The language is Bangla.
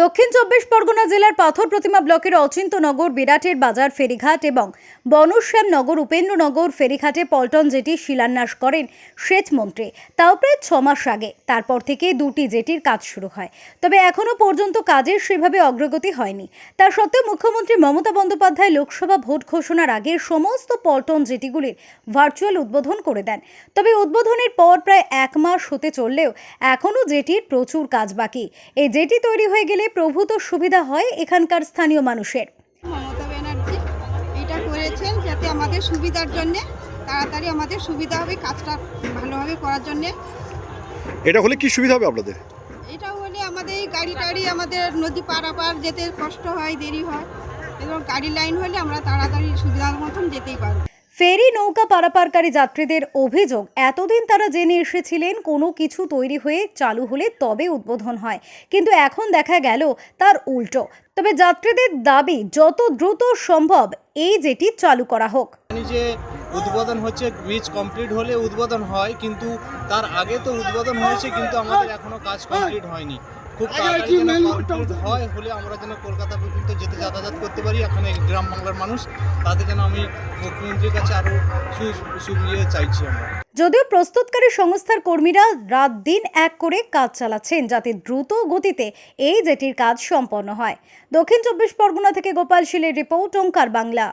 দক্ষিণ চব্বিশ পরগনা জেলার পাথর প্রতিমা ব্লকের অচিন্তনগর, বিরাটের বাজার, ফেরিঘাট এবং বনশ্যামনগর, উপেন্দ্রনগর, ফেরিঘাটে পল্টন জেটি শিলান্যাস করেন সেচমন্ত্রী তাও প্রায় ছ মাস আগে, তারপর থেকে দুটি জেটির কাজ শুরু হয়। তবে এখনও পর্যন্ত কাজের সেভাবে অগ্রগতি হয়নি। তা সত্ত্বেও মুখ্যমন্ত্রী মমতা বন্দ্যোপাধ্যায় লোকসভা ভোট ঘোষণার আগে সমস্ত পল্টন জেটিগুলির ভার্চুয়াল উদ্বোধন করে দেন। তবে উদ্বোধনের পর প্রায় এক মাস হতে চললেও এখনও জেটির প্রচুর কাজ বাকি। এই জেটি তৈরি হয়ে গেলে প্রভূত সুবিধা হয় এখানকার স্থানীয় মানুষের। মমতা ব্যানার্জি এটা করেছেন যাতে আমাদের সুবিধার জন্যে তাড়াতাড়ি আমাদের সুবিধা হবে কাজটা ভালোভাবে করার জন্যে। এটা হলে কি সুবিধা হবে আপনাদের? এটা হলে আমাদের এই গাড়ি টাড়ি আমাদের নদী পারাপার যেতে কষ্ট হয় দেরি হয় এবং গাড়ি লাইন হলে আমরা তাড়াতাড়ি সুবিধার মতন যেতেই পারব। ফেরি নৌকা পারাপারকারী যাত্রীদের অভিযোগ, এতদিন তারা জেনে এসেছিলেন কোনো কিছু তৈরি হয়ে চালু হলে তবে উদ্বোধন হয়। কিন্তু এখন দেখা গেল তার উল্টো। তবে যাত্রীদের দাবি, যত দ্রুত সম্ভব এই যেটি চালু করা হোক। যে উদ্বোধন হচ্ছে ব্রিজ কমপ্লিট হলে উদ্বোধন হয়, কিন্তু তার আগে তো উদ্বোধন হয়েছে, কিন্তু আমাদের এখনও কাজ কমপ্লিট হয়নি। খুব তাড়াতাড়ি যেন কমপ্লিট হয় হলে আমরা যেন কলকাতা পর্যন্ত যেতে যাতায়াত করতে পারি। এখানে গ্রাম বাংলার মানুষ তাতে যেন আমি মুখ্যমন্ত্রীর কাছে আরও সুবিধে চাইছি আমরা। যদিও প্রস্তুতকারী সংস্থার কর্মীরা রাত দিন এক করে কাজ চালাচ্ছেন যাতে দ্রুত গতিতে এই জেটির কাজ সম্পন্ন হয়। দক্ষিণ চব্বিশ পরগনা থেকে গোপাল শীলের রিপোর্ট ওঙ্কার বাংলা।